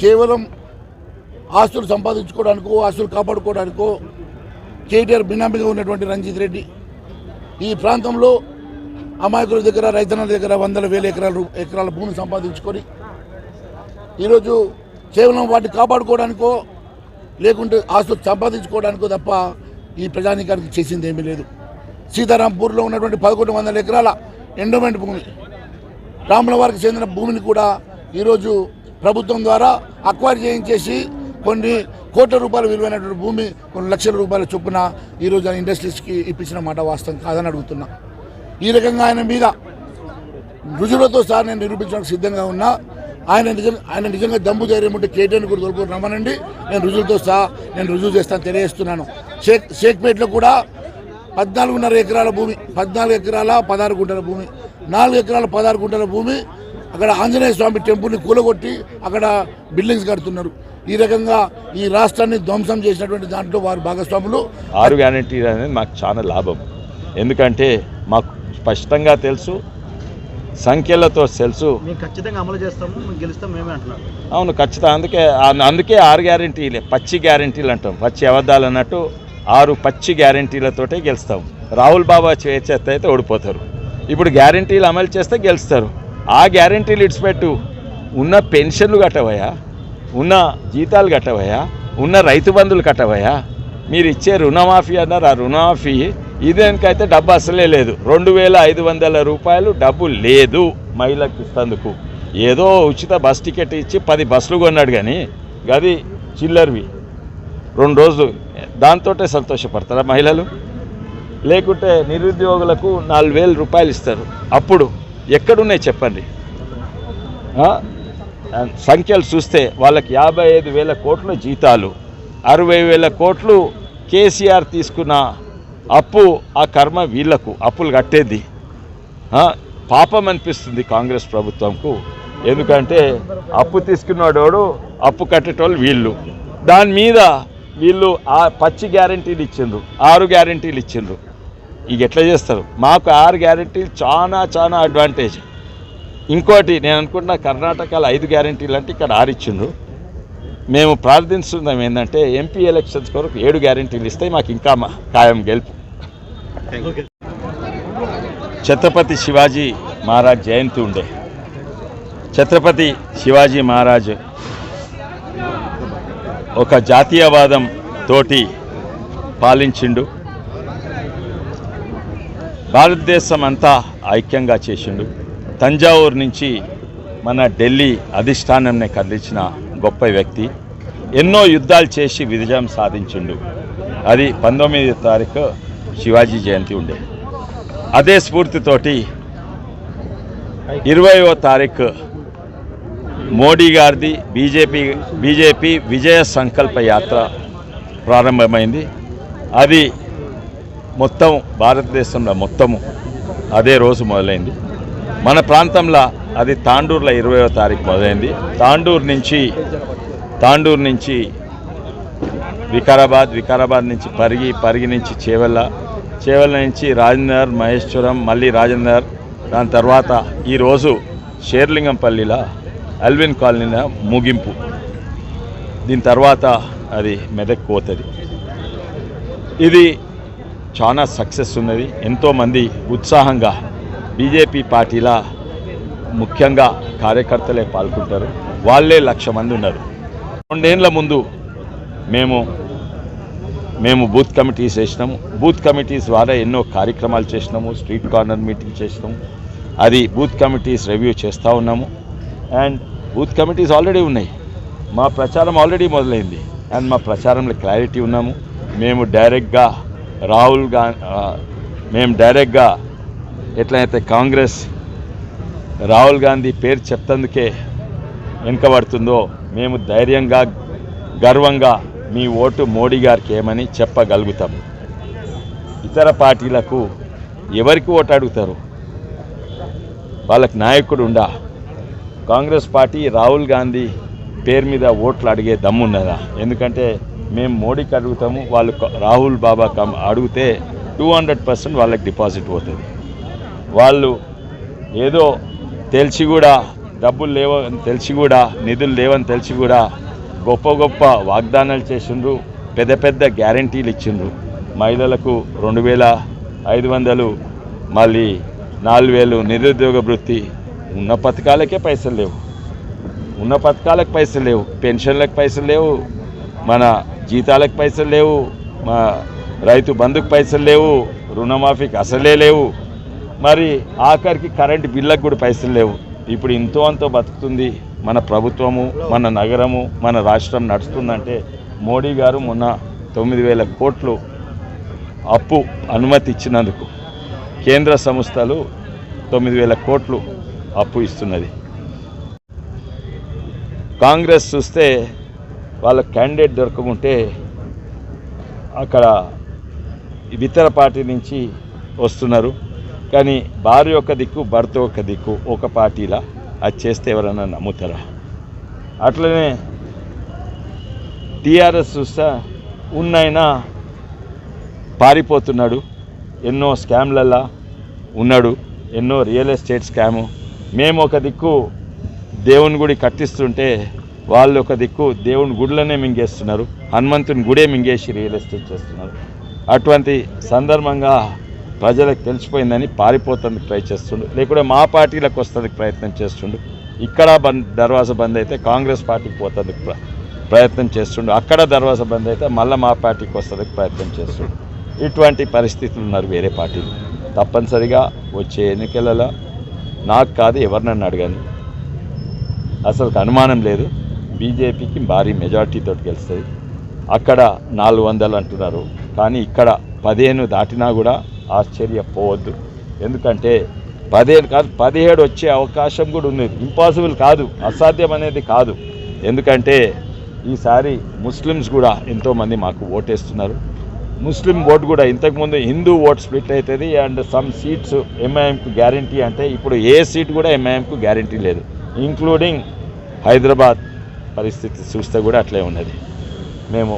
కేవలం ఆస్తులు సంపాదించుకోవడానికో ఆస్తులు కాపాడుకోవడానికో కేటీఆర్ బినామీగా ఉన్నటువంటి రంజిత్ రెడ్డి ఈ ప్రాంతంలో అమాయకుల దగ్గర రైతన్నల దగ్గర వందల వేల ఎకరాల ఎకరాల భూమిని సంపాదించుకొని ఈరోజు కేవలం వాటిని కాపాడుకోవడానికో లేకుంటే ఆస్తులు సంపాదించుకోవడానికో తప్ప ఈ ప్రజానీకానికి చేసింది ఏమీ లేదు. సీతారాంపూర్లో ఉన్నటువంటి పదకొండు వందల ఎకరాల ఎండోమెంట్ భూమి రాముల వారికి చెందిన భూమిని కూడా ఈరోజు ప్రభుత్వం ద్వారా అక్వైర్ చేయించేసి కొన్ని కోట్ల రూపాయల విలువైనటువంటి భూమి కొన్ని లక్షల రూపాయల చొప్పున ఈరోజు ఆ ఇండస్ట్రీస్కి ఇప్పించిన మాట వాస్తవం కాదని అడుగుతున్నా. ఈ రకంగా ఆయన మీద రుజువులతో సార్ నేను నిరూపించడానికి సిద్ధంగా ఉన్నా. ఆయన నిజంగా ఆయన నిజంగా దమ్ము ధైర్యం ఉంటే కేటీఆర్ కూడా తోలుకొని రమ్మనండి. నేను రుజువులతో సహా నేను రుజువు చేస్తాను తెలియజేస్తున్నాను. షేక్ షేక్పేట్లో కూడా పద్నాలుగున్నర ఎకరాల భూమి పద్నాలుగు ఎకరాల పదహారు గుంటల భూమి నాలుగు ఎకరాల పదహారు గుంటల భూమి అక్కడ ఆంజనేయ స్వామి టెంపుల్ని కూలగొట్టి అక్కడ బిల్డింగ్స్ కడుతున్నారు. ఈ రకంగా ఈ రాష్ట్రాన్ని ధ్వంసం చేసినటువంటి దాంట్లో వారు భాగస్వాములు. ఆరు గ్యారంటీ అనేది మాకు చాలా లాభం. ఎందుకంటే మాకు స్పష్టంగా తెలుసు సంఖ్యలతో తెలుసు. ఖచ్చితంగా అమలు చేస్తాము గెలుస్తాం మేమే అంటున్నారు అవును ఖచ్చితంగా. అందుకే అందుకే ఆరు గ్యారంటీలే పచ్చి గ్యారంటీలు అంటాం. పచ్చి అబద్ధాలు అన్నట్టు ఆరు పచ్చి గ్యారంటీలతోటే గెలుస్తాం. రాహుల్ బాబా చేస్తే అయితే ఓడిపోతారు. ఇప్పుడు గ్యారంటీలు అమలు చేస్తే గెలుస్తారు. ఆ గ్యారంటీలు ఇడిచిపెట్టు. ఉన్న పెన్షన్లు కట్టవయా ఉన్న జీతాలు కట్టవయా ఉన్న రైతు బంధువులు కట్టవయా మీరు ఇచ్చే రుణమాఫీ అన్నారు ఆ రుణమాఫీ ఇదేనికైతే డబ్బు అసలే లేదు. రెండు వేల ఐదు వందల రూపాయలు డబ్బు లేదు మహిళకి ఇస్తందుకు. ఏదో ఉచిత బస్ టికెట్ ఇచ్చి పది బస్సులు కొన్నాడు కానీ గది చిల్లర్వి. రెండు రోజులు దాంతో సంతోషపడతారా మహిళలు? లేకుంటే నిరుద్యోగులకు నాలుగు వేల రూపాయలు ఇస్తారు. అప్పుడు ఎక్కడున్నాయి చెప్పండి? సంఖ్యలు చూస్తే వాళ్ళకి యాభై ఐదు వేల కోట్ల జీతాలు అరవై వేల కోట్లు కేసీఆర్ తీసుకున్న అప్పు ఆ కర్మ వీళ్ళకు అప్పులు కట్టేది. పాపం అనిపిస్తుంది కాంగ్రెస్ ప్రభుత్వంకు. ఎందుకంటే అప్పు తీసుకున్నవాడు అప్పు కట్టేటోళ్ళు వీళ్ళు. దాని మీద వీళ్ళు ఆ పచ్చి గ్యారంటీలు ఇచ్చిండ్రు ఆరు గ్యారంటీలు ఇచ్చిండ్రు. ఇక ఎట్లా చేస్తారు? మాకు ఆరు గ్యారంటీలు చాలా చాలా అడ్వాంటేజ్ ఇంకోటి నేను అనుకుంటున్నా కర్ణాటకలో ఐదు గ్యారంటీలు అంటే ఇక్కడ ఆరు ఇచ్చిండ్రు. మేము ప్రార్థిస్తున్నాం ఏంటంటే ఎంపీ ఎలక్షన్స్ కొరకు ఏడు గ్యారంటీలు ఇస్తే మాకు ఇంకా మా- ఖాయం గెలుపు. ఛత్రపతి శివాజీ మహారాజ్ జయంతి ఉండే. ఛత్రపతి శివాజీ మహారాజ్ ఒక జాతీయవాదం తోటి పాలించిండు. భారతదేశం అంతా ఐక్యంగా చేసిండు. తంజావూరు నుంచి మన ఢిల్లీ అధిష్టానంని కదిలించిన గొప్ప వ్యక్తి. ఎన్నో యుద్ధాలు చేసి విజయం సాధించిండు. అది పంతొమ్మిది తారీఖు శివాజీ జయంతి ఉండే. అదే స్ఫూర్తితోటి ఇరవయో తారీఖు మోడీ గారిది బీజేపీ బీజేపీ విజయ సంకల్ప యాత్ర ప్రారంభమైంది. అది మొత్తం భారతదేశంలో మొత్తము అదే రోజు మొదలైంది. మన ప్రాంతంలో అది తాండూరులో ఇరవయో తారీఖు మొదలైంది. తాండూరు నుంచి తాండూరు నుంచి వికారాబాద్ వికారాబాద్ నుంచి పరిగి పరిగి నుంచి చేవెళ్ళ చేవెళ్ళ నుంచి రాజేందర్ మహేశ్వరం మళ్ళీ రాజేందర్ దాని తర్వాత ఈరోజు షేర్లింగంపల్లిలో అల్విన్ కాలనీలో ముగింపు. దీని తర్వాత అది మెదక్ పోతుంది. ఇది చాలా సక్సెస్ ఉన్నది. ఎంతోమంది ఉత్సాహంగా బీజేపీ పార్టీల ముఖ్యంగా కార్యకర్తలే పాల్గొంటారు. వాళ్ళే లక్ష మంది ఉన్నారు. రెండేళ్ళ ముందు మేము మేము బూత్ కమిటీస్ వేసినాము. బూత్ కమిటీస్ ద్వారా ఎన్నో కార్యక్రమాలు చేసినాము. స్ట్రీట్ కార్నర్ మీటింగ్ చేసినాము. అది బూత్ కమిటీస్ రివ్యూ చేస్తూ ఉన్నాము. అండ్ బూత్ కమిటీస్ ఆల్రెడీ ఉన్నాయి. మా ప్రచారం ఆల్రెడీ మొదలైంది. అండ్ మా ప్రచారంలో క్లారిటీ ఉన్నాము. మేము డైరెక్ట్గా రాహుల్ గాంధీ మేము డైరెక్ట్గా ఎట్లయితే కాంగ్రెస్ రాహుల్ గాంధీ పేరు చెప్తందుకే వెనుకబడుతుందో మేము ధైర్యంగా గర్వంగా మీ ఓటు మోడీ గారికి ఏమని చెప్పగలుగుతాం. ఇతర పార్టీలకు ఎవరికి ఓటు అడుగుతారు? వాళ్ళకి నాయకుడు ఉండా? కాంగ్రెస్ పార్టీ రాహుల్ గాంధీ పేరు మీద ఓట్లు అడిగే దమ్మున్నదా? ఎందుకంటే మేము మోడీకి అడుగుతాము వాళ్ళు రాహుల్ బాబా కమ్ అడిగితే టూ హండ్రెడ్ పర్సెంట్ వాళ్ళకి డిపాజిట్ పోతుంది. వాళ్ళు ఏదో తెలిసి కూడా డబ్బులు లేవని తెలిసి కూడా నిధులు లేవని తెలిసి కూడా గొప్ప గొప్ప వాగ్దానాలు చేసిండ్రు పెద్ద పెద్ద గ్యారంటీలు ఇచ్చిండ్రు. మహిళలకు రెండు వేల ఐదు వందలు మళ్ళీ నాలుగు వేలు నిరుద్యోగ వృత్తి ఉన్న పథకాలకే పైసలు లేవు. ఉన్న పథకాలకు పైసలు లేవు పెన్షన్లకు పైసలు లేవు. మన జీతాలకు పైసలు లేవు మా రైతు బంధుకు పైసలు లేవు రుణమాఫీకి అసలే లేవు. మరి ఆఖరికి కరెంటు బిల్లకు కూడా పైసలు లేవు. ఇప్పుడు ఇంతో అంతో బతుకుతుంది. మన ప్రభుత్వము మన నగరము మన రాష్ట్రం నడుస్తుందంటే మోడీ గారు మొన్న తొమ్మిది వేల కోట్లు అప్పు అనుమతి ఇచ్చినందుకు కేంద్ర సంస్థలు తొమ్మిది వేల కోట్లు అప్పు ఇస్తున్నది. కాంగ్రెస్ చూస్తే వాళ్ళ క్యాండిడేట్ దొరకకుంటే అక్కడ ఇతర పార్టీ నుంచి వస్తున్నారు. కానీ భార్య ఒక దిక్కు భర్త ఒక దిక్కు ఒక పార్టీలా. అది చేస్తే ఎవరైనా నమ్ముతారా? అట్లనే టీఆర్ఎస్ చూస్తే ఉన్నైనా పారిపోతున్నాడు. ఎన్నో స్కామ్లల్లా ఉన్నాడు. ఎన్నో రియల్ ఎస్టేట్ స్కాము. మేము ఒక దిక్కు దేవుని గుడి కట్టిస్తుంటే వాళ్ళు ఒక దిక్కు దేవుని గుడిలోనే మింగేస్తున్నారు హనుమంతుని గుడే మింగేసి రియల్ ఎస్టేట్ చేస్తున్నారు. అటువంటి సందర్భంగా ప్రజలకు తెలిసిపోయిందని పారిపోతానికి ట్రై చేస్తుండు. లేకుంటే మా పార్టీలకు వస్తుంది ప్రయత్నం చేస్తుండు. ఇక్కడ బంద్ దర్వాజా బంద్ అయితే కాంగ్రెస్ పార్టీకి పోతుంది ప్ర- ప్రయత్నం చేస్తుండు. అక్కడ దర్వాజా బంద్ అయితే మళ్ళీ మా పార్టీకి వస్తుంది ప్రయత్నం చేస్తుండు. ఇటువంటి పరిస్థితులు ఉన్నారు వేరే పార్టీలు. తప్పనిసరిగా వచ్చే ఎన్నికలలో నాకు కాదు ఎవరినన్ను అడగను అసలు అనుమానం లేదు. బీజేపీకి భారీ మెజార్టీతో గెలుస్తుంది అక్కడ నాలుగు వందలు అంటున్నారు. కానీ ఇక్కడ పదిహేను దాటినా కూడా ఆశ్చర్యపోవద్దు. ఎందుకంటే పదిహేను కాదు పదిహేడు వచ్చే అవకాశం కూడా ఉంది. ఇంపాసిబుల్ కాదు అసాధ్యం అనేది కాదు. ఎందుకంటే ఈసారి ముస్లిమ్స్ కూడా ఎంతోమంది మాకు ఓటేస్తున్నారు. ముస్లిం ఓట్ కూడా ఇంతకుముందు హిందూ ఓట్ స్ప్లిట్ అవుతుంది అండ్ సమ్ సీట్స్ ఎంఐఎంకు గ్యారంటీ అంటే ఇప్పుడు ఏ సీట్ కూడా ఎంఐఎంకు గ్యారంటీ లేదు. ఇంక్లూడింగ్ హైదరాబాద్ పరిస్థితి చూస్తే కూడా అట్లే ఉన్నది. మేము